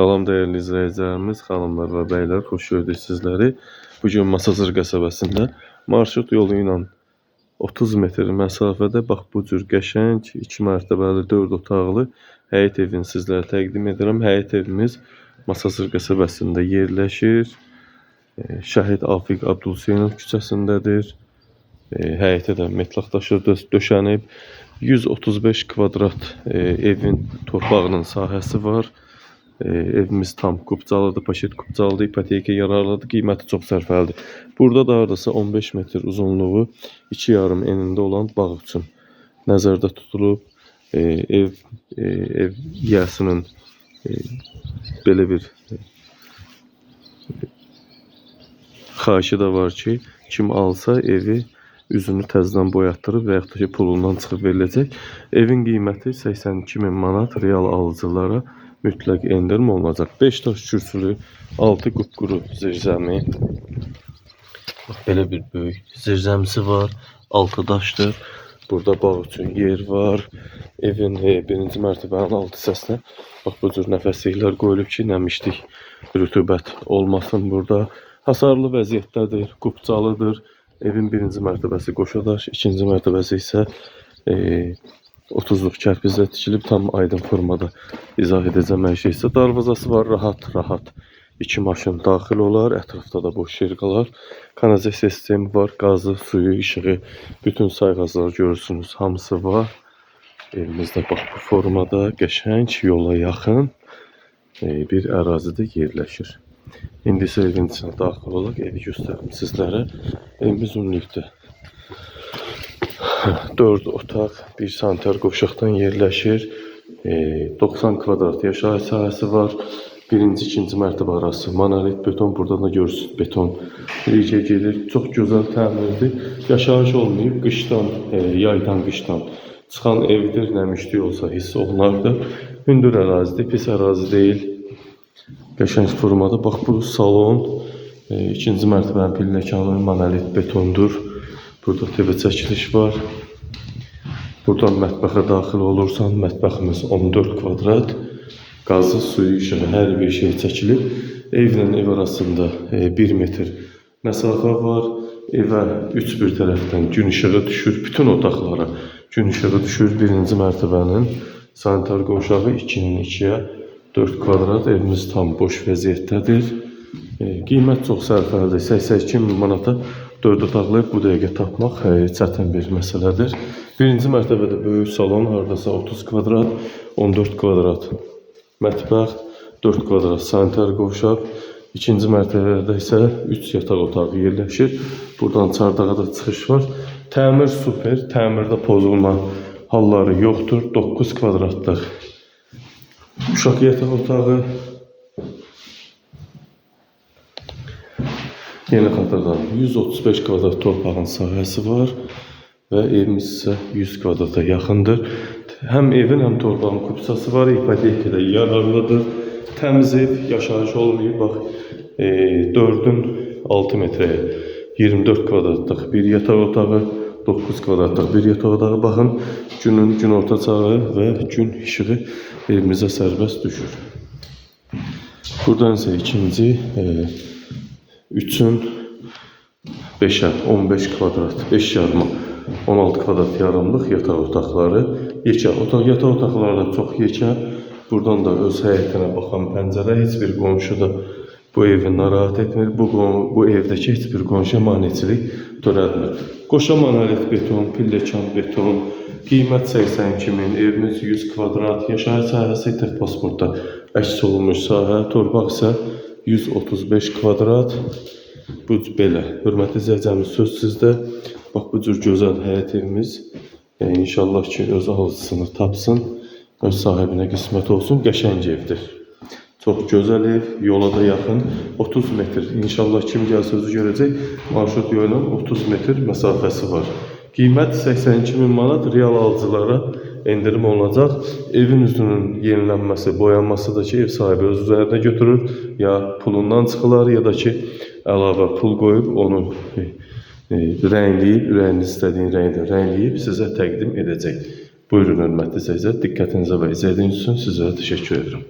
Salam değerli izləyicilərimiz, xanımlar və bəylər, xoş gördük sizləri. Bu gün Masazır qəsəbəsində marşrut yolu ilə 30 metr məsafədə bax bu cür qəşəng 2 mərtəbəli 4 otaqlı həyət evini sizlərə təqdim edirəm. Həyət evimiz Masazır qəsəbəsində yerləşir. E, Şəhid Afiq Abdülhüseynov küçəsindədir. E, Həyətə də metlaq daşı döş- döşənib. 135 kvadrat e, evin torpağının sahəsi var. E, evimiz tam kupcalıdır, paşet kupcalıdır, ipoteka yararlıdır, qiyməti çox sərfəlidir. Burada da hardasa 15 metr uzunluğu, 2,5 enində olan bağ üçün nəzərdə tutulub. E, ev e, ev yiyəsinin e, belə bir e, xahişi var ki, kim alsa evi üzünü təzədən boyatdırıb və yaxud da ki, pulundan çıxıb veriləcək. Evin qiyməti 82 min manat real alıcılara mütləq endirim olunacaq. 5 daş kürsülü, 6 qupquru zirzəmi. Bax belə bir böyük zirzəmisi var. 6 daşdır. Burada bağ üçün yer var. Evin e, birinci mərtəbənin alt hissəsinə bax bu cür nəfəsliklər qoyulub ki, nəmişlik, rütubət olmasın burada. Hasarlı vəziyyətdədir, qupcalıdır. Evin birinci mərtəbəsi qoşadaş, ikinci mərtəbəsi isə e, 30-luq kərpizlə tikilib tam aydın formada izah edəcəm hər şey isə. Darvazası var, rahat, rahat. İki maşın daxil olar, ətrafda da boş yer qalar. Kanalizasiya sistemi var, qazı, suyu, işığı, bütün sayğaclar görürsünüz, hamısı var. Evimizdə bax bu formada qəşəng, yola yaxın e, bir ərazidə yerləşir. İndi isə evin içinə daxil olaq, evi göstərim sizlərə. Evimiz ümumilikdə 4 otaq, 1 sanitar qovşaqdan yerləşir. E, 90 kvadrat yaşayış sahəsi var. Birinci, ikinci mərtəbə arası monolit beton, buradan da görürsünüz beton rigə gedir. Çox gözəl təmirdir. Yaşayış olmayıb, qışdan, e, yaydan qışdan çıxan evdir. Nəmişlik olsa hiss olunardı. Hündür ərazidir, pis ərazi deyil. Qəşəng formada. Bax bu salon, e, ikinci mərtəbənin pilləkanı monolit betondur. Burada TV çəkiliş var. Buradan mətbəxə daxil olursan, mətbəximiz 14 kvadrat. Qazı, suyu, işığı, hər bir şey çəkilib. Evlə ev arasında 1 metr məsafə var. Evə üç bir tərəfdən gün işığı düşür. Bütün otaqlara gün işığı düşür. Birinci mərtəbənin sanitar qovşağı 2-nin 2-yə 4 kvadrat evimiz tam boş vəziyyətdədir. E, qiymət çox sərfəlidir. 82 min manata 4 otaqlı bu dəqiqə tapmaq e, çətin bir məsələdir. Birinci mərtəbədə böyük salon, hardasa 30 kvadrat, 14 kvadrat mətbəx, 4 kvadrat sanitar qovşaq. İkinci mərtəbədə isə 3 yataq otağı yerləşir. Buradan çardağa da çıxış var. Təmir super, təmirdə pozulma halları yoxdur. 9 kvadratlıq uşaq yataq otağı. Yeni xatırladım. 135 kvadrat torpağın sahəsi var və evimiz isə 100 kvadrata yaxındır. Həm evin, həm torpağın kupçası var, ipotekada yararlıdır. Təmiz ev, yaşayış olmayıb. Bax, e, 4-ün 6 metrəyə 24 kvadratlıq bir yataq otağı, 9 kvadratlıq bir yataq otağı. Baxın, günün gün orta çağı və gün işığı evimizə sərbəst düşür. Buradan isə ikinci e, 3'ün 5'e 15 kvadrat 5 yarıma 16 kvadrat yarımlıq yataq otaqları yekə otaq yataq otaqları da çox yekə. Buradan da öz həyətinə baxan pəncərə heç bir qonşu da bu evi narahat etmir. Bu bu evdəki heç bir qonşu maneçilik törətmir. Qoşa monolit beton pilləkan beton qiymət 82 min evimiz 100 kvadrat yaşayış sahəsi tək pasportda əks olunmuş sahə torpaq isə 135 kvadrat. Bu belə. Hörmətli izləyicimiz söz sizdə. Bax bu cür gözəl həyət evimiz. Yəni inşallah ki öz alıcısını tapsın. Öz sahibinə qismət olsun. Qəşəng evdir. Çox gözəl ev, yola da yaxın. 30 metr. İnşallah kim gəlsə özü görəcək. Marşrut yolla 30 metr məsafəsi var. Qiymət 82 min manat real alıcılara endirim olunacaq. Evin üzünün yenilənməsi, boyanması da ki, ev sahibi öz üzərinə götürür. Ya pulundan çıxılar, ya da ki, əlavə pul qoyub onu e, e, rəngləyib, ürəyiniz istədiyin rəngdə rəngləyib sizə təqdim edəcək. Buyurun hörmətli izləyicilər, diqqətinizə və izlədiyiniz üçün sizlərə təşəkkür edirəm.